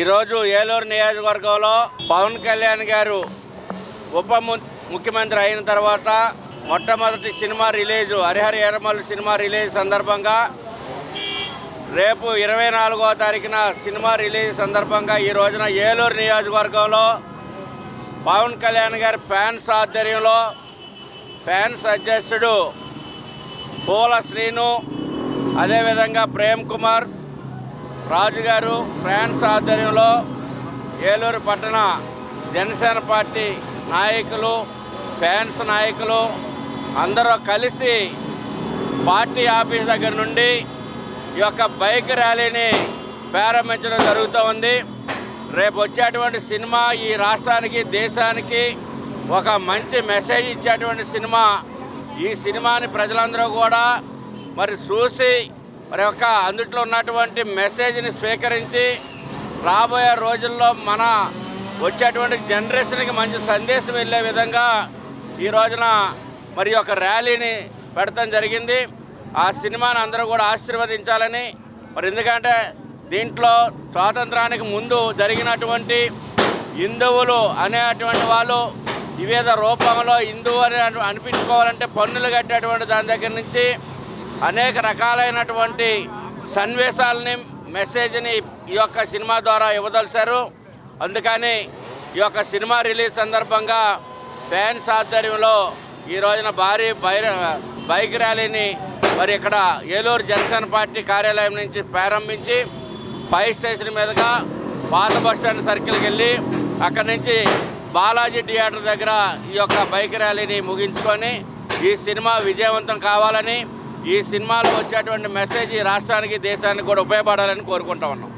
ఈరోజు ఏలూరు నియోజకవర్గంలో పవన్ కళ్యాణ్ గారు ఉప ముఖ్యమంత్రి అయిన తర్వాత మొట్టమొదటి సినిమా రిలీజు హరిహర ఎరమల్లు సినిమా రిలీజ్ సందర్భంగా రేపు ఇరవై నాలుగో తారీఖున సినిమా రిలీజ్ సందర్భంగా ఈ రోజున ఏలూరు నియోజకవర్గంలో పవన్ కళ్యాణ్ గారి ఫ్యాన్స్ ఆధ్వర్యంలో ఫ్యాన్స్ అధ్యక్షుడు పూల శ్రీను అదేవిధంగా ప్రేమ్ కుమార్ రాజు గారు ఫ్రాన్స్ ఆధ్వర్యంలో ఏలూరు పట్టణ జనసేన పార్టీ నాయకులు ఫ్యాన్స్ నాయకులు అందరూ కలిసి పార్టీ ఆఫీస్ దగ్గర నుండి ఈ యొక్క బైక్ ర్యాలీని ప్రారంభించడం జరుగుతూ ఉంది. రేపు వచ్చేటువంటి సినిమా ఈ రాష్ట్రానికి దేశానికి ఒక మంచి మెసేజ్ ఇచ్చేటువంటి సినిమా. ఈ సినిమాని ప్రజలందరూ కూడా మరి చూసి మరి యొక్క అందుట్లో ఉన్నటువంటి మెసేజ్ని స్వీకరించి రాబోయే రోజుల్లో మన వచ్చేటువంటి జనరేషన్కి మంచి సందేశం వెళ్ళే విధంగా ఈ రోజున మరి యొక్క ర్యాలీని పెడతాం జరిగింది. ఆ సినిమాని అందరూ కూడా ఆశీర్వదించాలని. మరి ఎందుకంటే దీంట్లో స్వాతంత్రానికి ముందు జరిగినటువంటి హిందువులు అనేటువంటి వాళ్ళు వివిధ రూపంలో హిందువు అని అనిపించుకోవాలంటే పన్నులు కట్టేటువంటి దాని దగ్గర నుంచి అనేక రకాలైనటువంటి సన్నివేశాలని మెసేజ్ని ఈ యొక్క సినిమా ద్వారా ఇవ్వదలిశారు అందుకని ఈ యొక్క సినిమా రిలీజ్ సందర్భంగా ఫ్యాన్స్ ఆధ్వర్యంలో ఈ రోజున భారీ బైక్ ర్యాలీని మరి ఇక్కడ ఏలూరు జనసేన పార్టీ కార్యాలయం నుంచి ప్రారంభించి పై స్టేషన్ మీదుగా పాత బస్టాండ్ సర్కిల్కి వెళ్ళి అక్కడి నుంచి బాలాజీ థియేటర్ దగ్గర ఈ యొక్క బైక్ ర్యాలీని ముగించుకొని ఈ సినిమా విజయవంతం కావాలని ఈ సినిమాలో వచ్చేటువంటి మెసేజ్ ఈ రాష్ట్రానికి దేశానికి కూడా ఉపయోగపడాలని కోరుకుంటా ఉన్నాం.